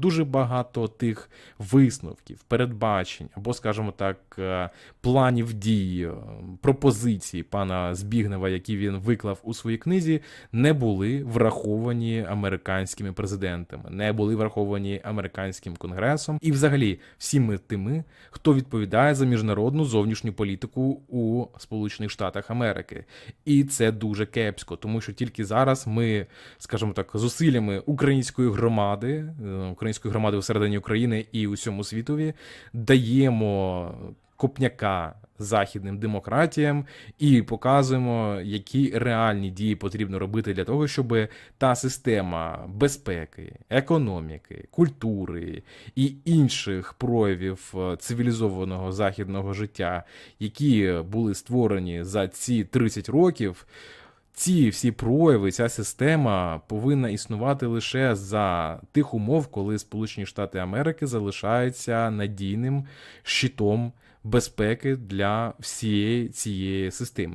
Дуже багато тих висновків, передбачень або, скажімо так, е, планів дій, е, пропозицій пана Збігнева, які він виклав у своїй книзі, не були враховані американськими президентами, не були враховані американським конгресом і, взагалі, всіми тими, хто відповідає за міжнародну зовнішню політику у Сполучених Штатах Америки. І це дуже кепсько, тому що тільки зараз ми, скажімо так, зусиллями української громади, е, української громади всередині України і усьому світові даємо копняка західним демократіям і показуємо, які реальні дії потрібно робити для того, щоб та система безпеки, економіки, культури і інших проявів е, цивілізованого західного життя, які були створені за ці 30 років. Ці всі прояви, ця система повинна існувати лише за тих умов, коли Сполучені Штати Америки залишаються надійним щитом безпеки для всієї цієї системи.